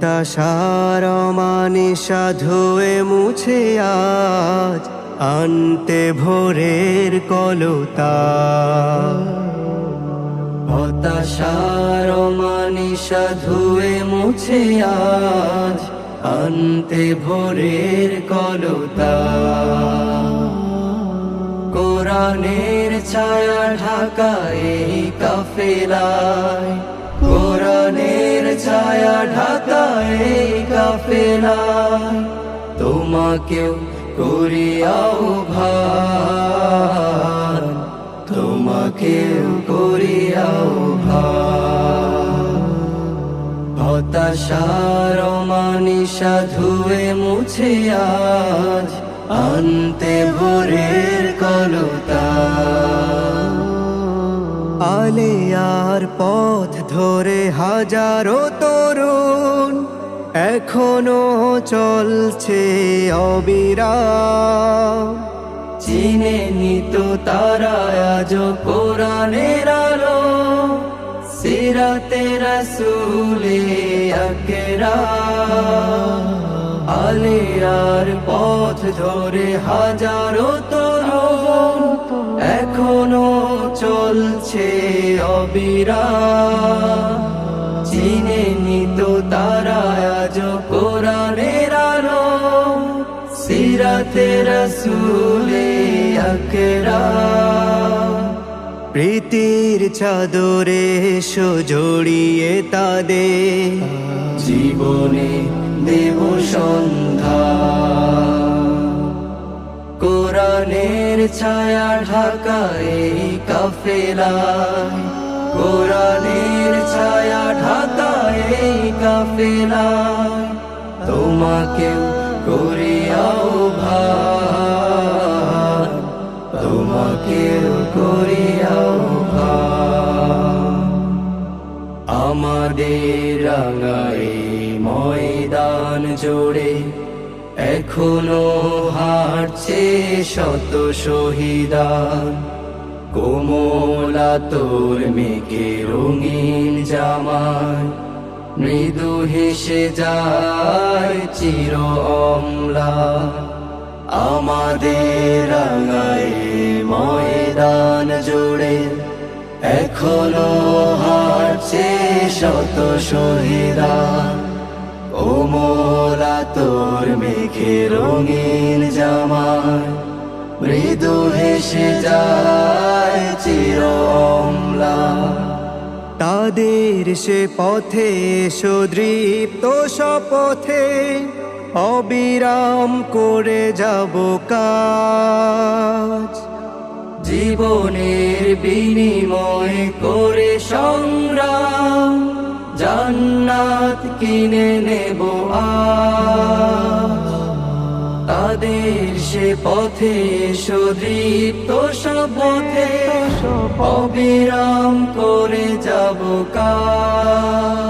হতাশার মানে সাধুয়ে মুছে আজ আনতে ভোরের কলতা। হতাশার মানিসা ধুয়ে মুছে আজ আনতে ভোরের কলতা। কোরআনের ছায়া ঢাকায় কাফেলায়। কোরআনের ছায়া ঢাকায় কাফেলায়। তোমাকেও করিয়াও ভার হতাশার মানিসা ধুয়ে মুছে আজ আনতে ভোরের কলতা। আলিয়ার পথ ধরে হাজারো তরুণ এখনও চলছে অবিরাম। চিনে নিত তারা আজ কোরআনের সিরাতে রসুলে আকরা আলিয়ার পথ ধরে হাজারো তরুণ এখনও চলছে অবিরা চিনে নিত তারা আজ কোরআনের আলো সিরাতে রসুলে আকরা প্রীতির চাদরে এসো, জড়িয়ে তাদের। জীবনে দেব সন্ধ্যা। কোরআনের ছায়া ঢাকায় কাফেলায় কোরআনের ছায়া ঢাকায় কাফেলায় তোমাকেও রাঙাই ময়দান জোড়ে। এখনও হাঁটছে শত শহীদান। কোমলা তোর মেঘে রঙিন জামায় মৃদু হেসে যায় চির অম্লা। আমাদের রাঙায় ময়দান জুড়ে। এখনও হারছে শত শহীদা ও মোলা তোর মেঘে রঙিন জামায় মৃদু হেসে যায় চির অম্লা। তাদের সে পথে সুদৃপ্ত শপথে অবিরাম করে যাব কাজ। জীবনের বিনিময় করে সংগ্রাম, জান্নাত কিনে নেব তাদের সে পথে সুদৃপ্ত শপথে অবিরাম করে যাব কাজ